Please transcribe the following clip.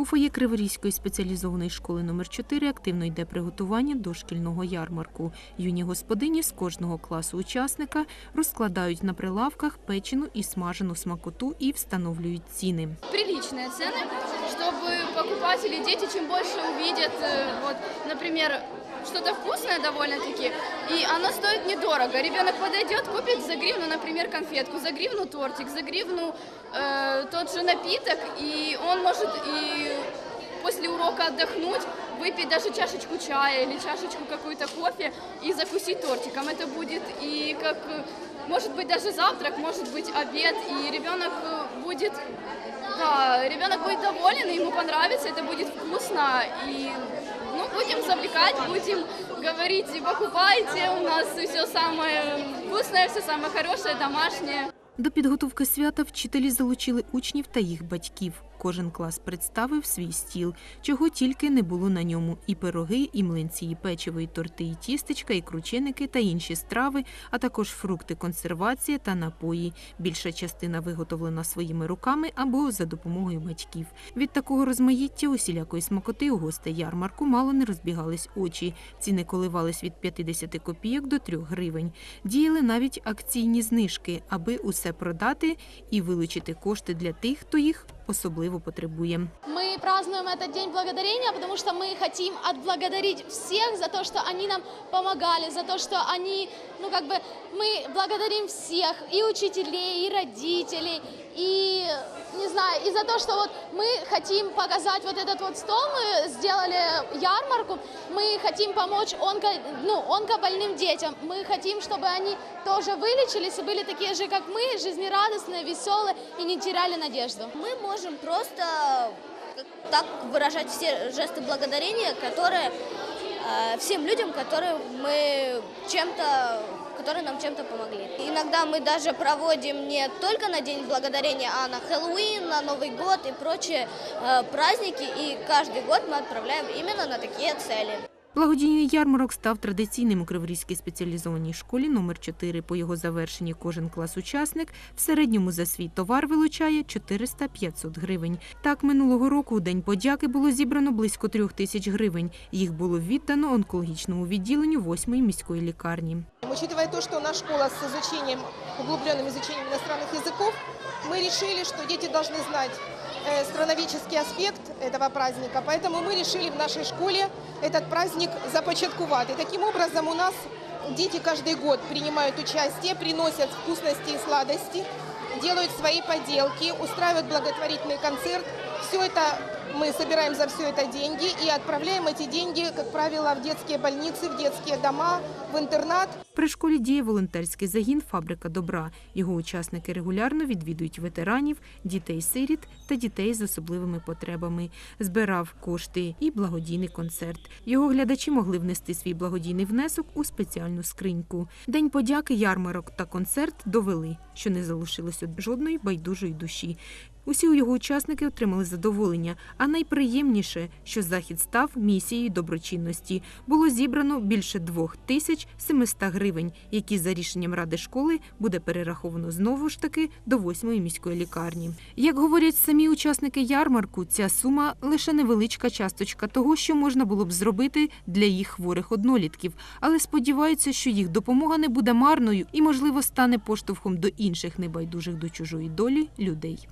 У фоє Криворізької спеціалізованої школи номер 4 активно йде приготування до шкільного ярмарку. Юні господині з кожного класу учасника розкладають на прилавках печену і смажену смакоту і встановлюють ціни. приличные цены, чтобы покупатели, дети чем больше увидят, э, вот, например, что-то вкусное довольно-таки, и оно стоит недорого. Ребенок подойдет, купит за гривну, например, конфетку, за гривну тортик, за гривну э, тот же напиток, и он может и после урока отдохнуть, выпить даже чашечку чая или чашечку какой-то кофе и закусить тортиком. Это будет и как, может быть, даже завтрак, может быть, обед, и ребенок э, будет, да, ребенок будет доволен, ему понравится, это будет вкусно, и будем завлекать, будем говорить, покупайте, у нас все самое вкусное, все самое хорошее, домашнее. До підготовки свята вчителі залучили учнів та їх батьків. Кожен клас представив свій стіл, чого тільки не було на ньому: і пироги, і млинці, і печиво, і торти, і тістечка, і крученики та інші страви, а також фрукти, консервація та напої. Більша частина виготовлена своїми руками або за допомогою батьків. Від такого розмаїття усілякої смакоти у гостей ярмарку мало не розбігались очі. Ціни коливались від 50 копійок до 3 гривень. Діяли навіть акційні знижки, аби усе продати і вилучити кошти для тих, хто їх особливо потребує. Празднуем этот День Благодарения, потому что мы хотим отблагодарить всех за то, что они нам помогали, за то, что они, ну как бы, мы благодарим всех, и учителей, и родителей, и, не знаю, и за то, что вот мы хотим показать вот этот вот стол, мы сделали ярмарку, мы хотим помочь онко, ну, онкобольным детям, мы хотим, чтобы они тоже вылечились и были такие же, как мы, жизнерадостные, веселые и не теряли надежду. Мы можем просто так выражать все жесты благодарения, которые э, всем людям, которые мы чем-то, которые нам чем-то помогли. Иногда мы даже проводим не только на День Благодарения, а на Хэллоуин, на Новый год и прочие э, праздники. И каждый год мы отправляем именно на такие цели. Благодійний ярмарок став традиційним у Криворізькій спеціалізованій школі номер 4 По його завершенні кожен клас-учасник в середньому за свій товар вилучає 400-500 гривень. Так, минулого року у День подяки було зібрано близько трьох тисяч гривень. Їх було віддано онкологічному відділенню 8-ї міської лікарні. Учитывая то, что у нас школа с изучением, углубленным изучением иностранных языков, мы решили, что дети должны знать э, страноведческий аспект этого праздника. Поэтому мы решили в нашей школе этот праздник започаткувати. И таким образом у нас дети каждый год принимают участие, приносят вкусности и сладости, делают свои поделки, устраивают благотворительный концерт. Все это мы собираем за все это деньги и отправляем эти деньги, как правило, в детские больницы, в детские дома, в интернат. При школі діє волонтерський загін Фабрика добра. Його учасники регулярно відвідують ветеранів, дітей-сиріт та дітей з особливими потребами. Збирав кошти і благодійний концерт. Його глядачі могли внести свій благодійний внесок у спеціальну скриньку. День подяки, ярмарок та концерт довели, що не залишилося жодної байдужої душі. Усі його учасники отримали задоволення, а найприємніше, що захід став місією доброчинності. Було зібрано більше двох тисяч 700 гривень, які за рішенням ради школи буде перераховано знову ж таки до восьмої міської лікарні. Як говорять самі учасники ярмарку, ця сума лише невеличка часточка того, що можна було б зробити для їх хворих однолітків, але сподіваються, що їх допомога не буде марною і, можливо, стане поштовхом до інших небайдужих до чужої долі людей.